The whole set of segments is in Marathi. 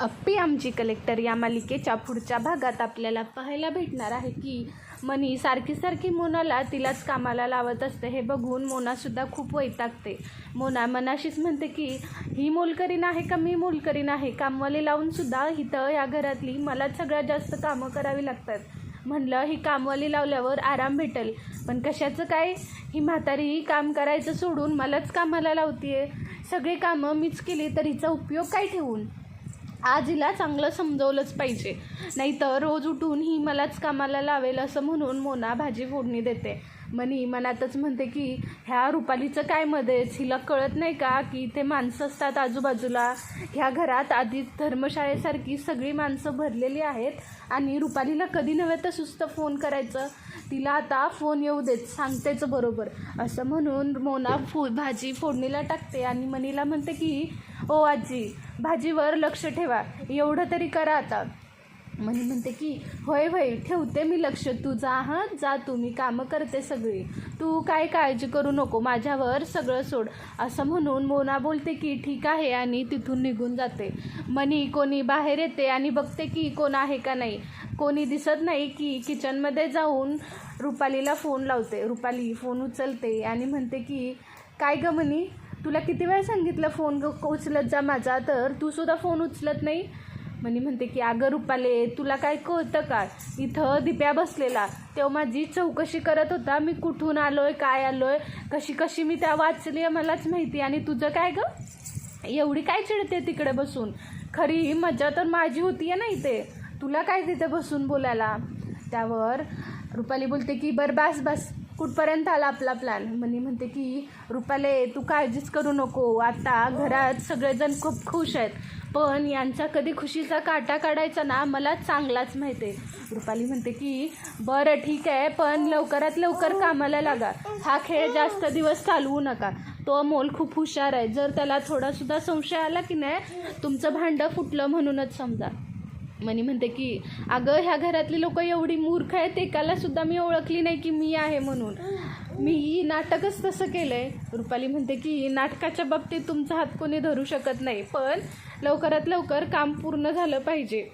अप्पी आमची कलेक्टर या मालिकेच्या पुढच्या भागात आपल्याला पाहायला भेटणार आहे की मनी सारखी सारखी मोनाला तिलाच कामाला लावत असते. हे बघून मोनासुद्धा खूप वैतागते. मोना मनाशीच म्हणते की ही मोलकरीण आहे का? मी मोलकरीण आहे. कामवाली लावूनसुद्धा इथं या घरातली मलाच सगळ्यात जास्त कामं करावी लागतात. म्हणलं ही कामवाली लावल्यावर आराम भेटेल. पण कशाचं काय? ही म्हातारी काम करायचं सोडून मलाच कामाला लावतीये. सगळी कामं मीच केली तर हिचा उपयोग काय ठेवून? आज हिला चांगलं समजवलंच पाहिजे. नाहीतर रोज उठून ही मलाच कामाला लावेल असं म्हणून मोना भाजी फोडणी देते. मनी मनातच म्हणते की ह्या रुपालीचं काय मध्येच हिला कळत नाही का की इथे माणसं असतात आजूबाजूला? ह्या घरात आधी धर्मशाळेसारखी सगळी माणसं भरलेली आहेत आणि रुपालीला कधी नव्हे तर सुस्त फोन करायचं. तिला आता फोन येऊ देत सांगतेच बरोबर. असं म्हणून मोना फो भाजी फोडणीला टाकते आणि मनीला म्हणते की ओ आजी भाजीवर लक्ष ठेवा. एवढं तरी करा आता. म्हणे म्हणते की होय होय ठेवते मी लक्ष तू जा हां जा तू मी कामं करते सगळी. तू काय काळजी करू नको माझ्यावर सगळं सोड. असं म्हणून मोना बोलते की ठीक आहे आणि तिथून निघून जाते. मनी कोणी बाहेर येते आणि बघते की कोण आहे का नाही. कोणी दिसत नाही की किचनमध्ये जाऊन रुपालीला फोन लावते. रुपाली फोन उचलते आणि म्हणते की काय गं म्हणी तुला किती वेळ सांगितलं फोन ग उचलत जा माझा तर तू सुद्धा फोन उचलत नाही? म्हणे म्हणते की अगं रुपाले तुला काय कळतं का? इथं दिप्या बसलेला. तेव्हा माझी चौकशी करत होता. मी कुठून आलोय काय आलोय? कशी कशी मी त्या वाचली आहे मलाच माहिती. आणि तुझं काय गं? एवढी काय चिडते तिकडे बसून? खरी मजा तर माझी होती आहे ना इथे. तुला काय तिथे बसून बोलायला? त्यावर रुपाली बोलते की बरं बास बस. कुठपर्यंत आला आपला प्लॅन म्हणे म्हणते की रुपाले तू काळजीच करू नको. आता घरात सगळेजण खूप खुश आहेत. पण यांचा कधी खुशीचा काटा काढायचा ना मला चांगलाच माहिती आहे. रुपाली म्हणते की बरं ठीक आहे पण लवकरात लवकर कामाला लागा. हा खेळ जास्त दिवस चालवू नका. तो अमोल खूप हुशार आहे. जर त्याला थोडासुद्धा संशय आला की नाही तुमचं भांडं फुटलं म्हणूनच समजा. मनी म्हणते की अगं ह्या घरातली लोक एवढी मूर्ख आहेत एकाला सुद्धा मी ओळखली नाही की मी आहे म्हणून. मी नाटकच तसं केलं आहे रुपाली म्हणते की नाटकाच्या बाबतीत तुमचा हात कोणी धरू शकत नाही पण लवकरात लवकर काम पूर्ण झालं पाहिजे.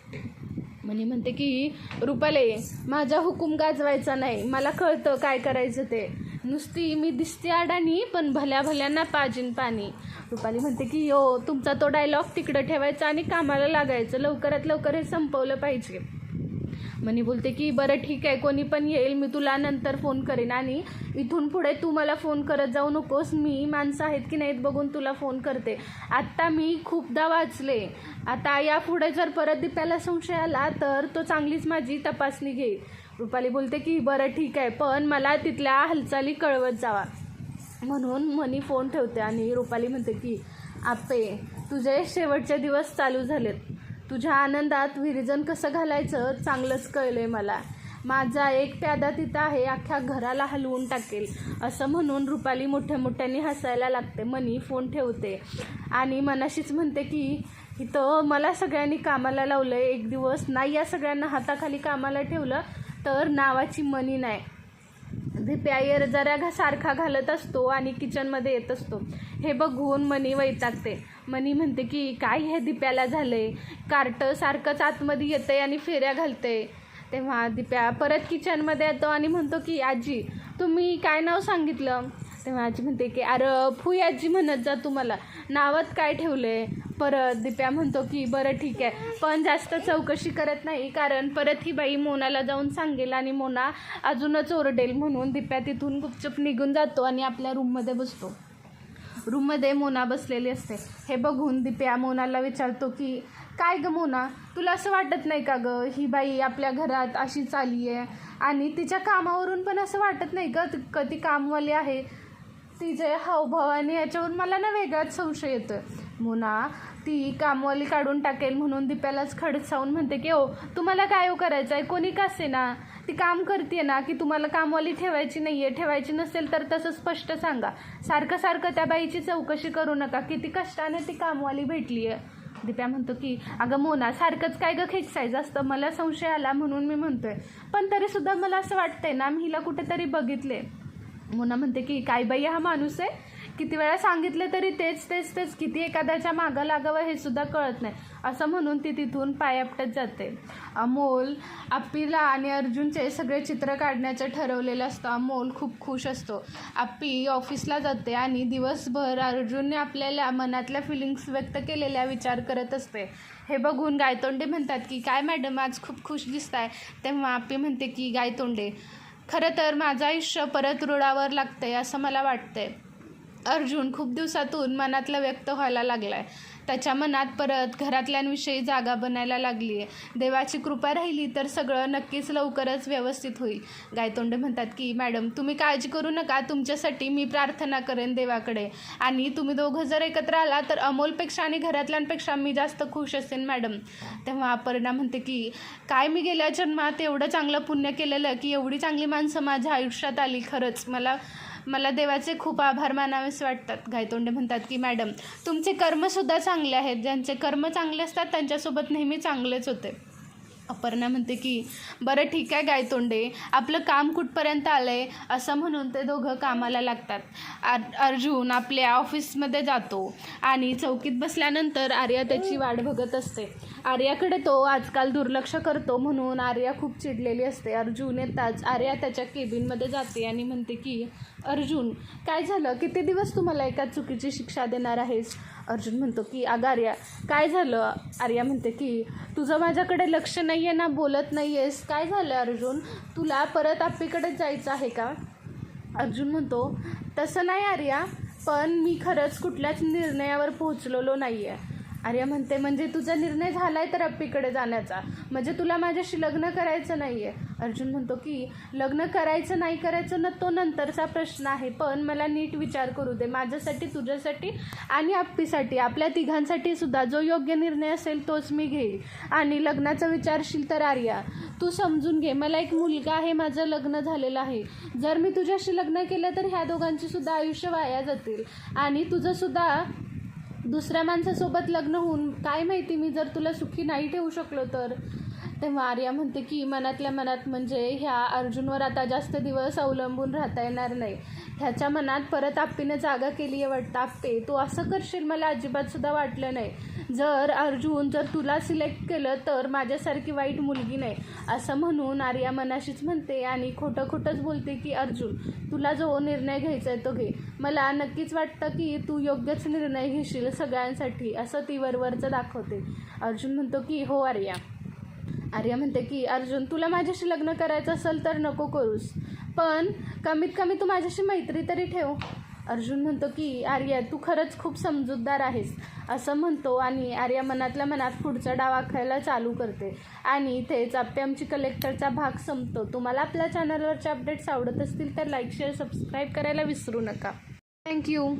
म्हणे म्हणते की रुपाले माझा हुकूम गाजवायचा नाही. मला कळतं काय करायचं ते. नुसती मी दिसते अडाणी पण भल्या भल्यांना पाजीन पाणी. रुपाली म्हणते की यो तुमचा तो डायलॉग तिकडं ठेवायचा आणि कामाला लागायचं. लवकरात लवकर हे संपवलं पाहिजे. म्हणे बोलते की बरं ठीक आहे कोणी पण येईल मी तुला नंतर फोन करेन. आणि इथून पुढे तू मला फोन करत जाऊ नकोस. मी माणसं आहेत की नाहीत बघून तुला फोन करते. आत्ता मी खूपदा वाचले. आता यापुढे जर परत दीप्याला संशय आला तर तो चांगलीच माझी तपासणी घेईल. रुपाली बोलते की बरं ठीक आहे पण मला तिथल्या हालचाली कळवत जावा. म्हणून मनी फोन ठेवते आणि रुपाली म्हणते की आपे तुझे शेवटचे दिवस चालू झालेत. तुझ्या आनंदात विरजन कसं घालायचं चांगलंच कळलं आहे मला. माझा एक प्यादा तिथं आहे अख्ख्या घराला हलवून टाकेल. असं म्हणून रुपाली मोठ्या मोठ्याने हसायला लागते मनी फोन ठेवते. आणि मनाशीच म्हणते की इथं मला सगळ्यांनी कामाला लावलं आहे एक दिवस नाही या सगळ्यांना हाताखाली कामाला ठेवलं तर नावाची मनी नाही. दिप्यायर जरा घा सारखा घालत असतो आणि किचनमध्ये येत असतो. हे बघून मनी वैतागते. मनी म्हणते की काय हे दिप्याला झालंय? कार्ट सारखंच आतमध्ये येतंय आणि फेऱ्या घालते तेव्हा दिप्या परत किचनमध्ये येतो आणि म्हणतो की आजी तुम्ही काय नाव सांगितलं? तेव्हा आजी म्हणते की अरे फुई आजी म्हणत जा तुम्हाला. नावात काय ठेवलंय? परत दिप्या म्हणतो की बरं ठीक आहे. पण जास्त चौकशी करत नाही कारण परत ही बाई मोनाला जाऊन सांगेल आणि मोना अजूनच ओरडेल म्हणून दिप्या तिथून गुपचूप निघून जातो आणि आपल्या रूममध्ये बसतो. रूममध्ये मोना बसलेली असते. हे बघून दिप्या मोनाला विचारतो की काय ग मोना? तुला असं वाटत नाही का ग? ही बाई आपल्या घरात अशी चाली आहे आणि तिच्या कामावरून पण असं वाटत नाही का? क ती कामवाली आहे. तिचे हावभाव आणि याच्यावरून मला ना वेगळाच संशय येतो मोना ती कामवाली काढून टाकेल म्हणून दिप्यालाच खडसावून म्हणते की ओ तुम्हाला काय हो करायचं आहे कोणी का ना ती काम करते ना की तुम्हाला कामवाली ठेवायची नाही आहे ठेवायची नसेल तर तसं स्पष्ट सांगा. सारखं सारखं त्या बाईची चौकशी करू नका. किती कष्टाने ती कामवाली भेटली आहे दिप्या म्हणतो की अगं मोना सारखंच काय गं खेचायचं असतं? मला संशय आला म्हणून मी म्हणतोय. पण तरीसुद्धा मला असं वाटतंय ना मी हिला कुठेतरी बघितले मोना म्हणते की काय बाई हा माणूस आहे? किती वेळा सांगितले तरी तेच तेच तेच. किती एखाद्याच्या मागं लागावं हे सुद्धा कळत नाही. असं म्हणून ती तिथून पायापटत जाते. अमोल आप्पीला आणि अर्जुनचे सगळे चित्र काढण्याचं ठरवलेलं असतं. अमोल खूप खुश असतो. आप्पी ऑफिसला जाते आणि दिवसभर अर्जुनने आपल्याला मनातल्या फिलिंग्स व्यक्त केलेल्या विचार करत असते. हे बघून गायतोंडे म्हणतात की काय मॅडम आज खूप खुश दिसताय. तेव्हा आप्पी म्हणते की गायतोंडे खरं तर माझं आयुष्य परत रुळावर लागतंय असं मला वाटतंय. अर्जुन खूप दिवसातून मनातलं व्यक्त व्हायला लागला आहे त्याच्या मनात परत घरातल्यांविषयी जागा बनायला लागली आहे. देवाची कृपा राहिली तर सगळं नक्कीच लवकरच व्यवस्थित होईल. गायतोंडे म्हणतात की मॅडम तुम्ही काळजी करू नका. तुमच्यासाठी मी प्रार्थना करेन देवाकडे. आणि तुम्ही दोघं जर एकत्र आला तर अमोलपेक्षा आणि घरातल्यांपेक्षा मी जास्त खुश असेन मॅडम. तेव्हा अपर्णा म्हणते की काय मी गेल्या जन्मात एवढं चांगलं पुण्य केलेलं की एवढी चांगली माणसं माझ्या आयुष्यात आली खरंच. मला मला देवाचे खूप आभार मानावेसे वाटतात. गायतोंडे म्हणतात की मॅडम तुमचे कर्मसुद्धा चांगले आहेत. ज्यांचे कर्म चांगले असतात त्यांच्यासोबत नेहमी चांगलेच होते. अपर्णा म्हणते की बरं ठीक आहे गायतोंडे आपलं काम कुठपर्यंत आलं आहे असं म्हणून ते दोघं कामाला लागतात. आर अर्जुन आपल्या ऑफिसमध्ये जातो आणि चौकीत बसल्यानंतर आर्या त्याची वाट बघत असते. आर्याकडे तो आजकाल दुर्लक्ष करतो म्हणून आर्या खूप चिडलेली असते. अर्जुन येताच आर्या त्याच्या केबिनमध्ये जाते आणि म्हणते की अर्जुन काय झालं? किती दिवस तुम्हाला एका चुकीची शिक्षा देणार आहेस? अर्जुन म्हणतो की अगं आर्या काय झालं? आर्या म्हणते की तुझं माझ्याकडे लक्ष नाही आहे ना बोलत नाही आहेस काय झालं अर्जुन? तुला परत आप्पीकडे जायचं आहे का? अर्जुन म्हणतो तसं नाही आर्या पण मी खरंच कुठल्याच निर्णयावर पोहोचलेलो नाही आहे आर्या म्हणते म्हणजे तुझा निर्णय झाला आहे तर अप्पीकडे जाण्याचा. म्हणजे तुला माझ्याशी लग्न करायचं नाही आहे अर्जुन म्हणतो की लग्न करायचं नाही करायचं ना तो नंतरचा प्रश्न आहे. पण मला नीट विचार करू दे. माझ्यासाठी तुझ्यासाठी आणि आप्पीसाठी आपल्या तिघांसाठी सुद्धा जो योग्य निर्णय असेल तोच मी घेईल. आणि लग्नाचा विचारशील तर आर्या तू समजून घे. मला एक मुलगा आहे. माझं लग्न झालेलं आहे. जर मी तुझ्याशी लग्न केलं तर ह्या दोघांची सुद्धा आयुष्य वाया जातील. आणि तुझं सुद्धा दुसऱ्या माणसासोबत लग्न होऊन काय माहिती मी जर तुला सुखी नाही ठेवू शकलो तर? तेव्हा आर्या म्हणते की मनातल्या मनात म्हणजे ह्या अर्जुनवर आता जास्त दिवस अवलंबून राहता येणार नाही. ह्याच्या मनात परत आप्पीनं जागा केली आहे वाटतं. आप्पे तू असं करशील? मला अजिबातसुद्धा वाटलं नाही. जर अर्जुन जर तुला सिलेक्ट केलं तर माझ्यासारखी वाईट मुलगी नाही. असं म्हणून आर्या मनाशीच म्हणते आणि खोटं खोटंच बोलते की अर्जुन तुला जो निर्णय घ्यायचा आहे तो घे. मला नक्कीच वाटतं की तू योग्यच निर्णय घेशील सगळ्यांसाठी असं ती वरवरचं दाखवते. अर्जुन म्हणतो की हो आर्या. आर्या म्हणते की अर्जुन तुला माझ्याशी लग्न करायचं असेल तर नको करूस. पण कमीत कमी तू माझ्याशी मैत्री तरी ठेव. अर्जुन म्हणतो की आर्या तू खरंच खूप समजूतदार आहेस. असं म्हणतो आणि आर्या मनातल्या मनात पुढचा डाव आखायला चालू करते. आणि इथेच आपल्या आमची कलेक्टरचा भाग संपतो. तुम्हाला आपल्या चॅनलवरचे अपडेट्स आवडत असतील तर लाईक शेअर सबस्क्राईब करायला विसरू नका. थँक्यू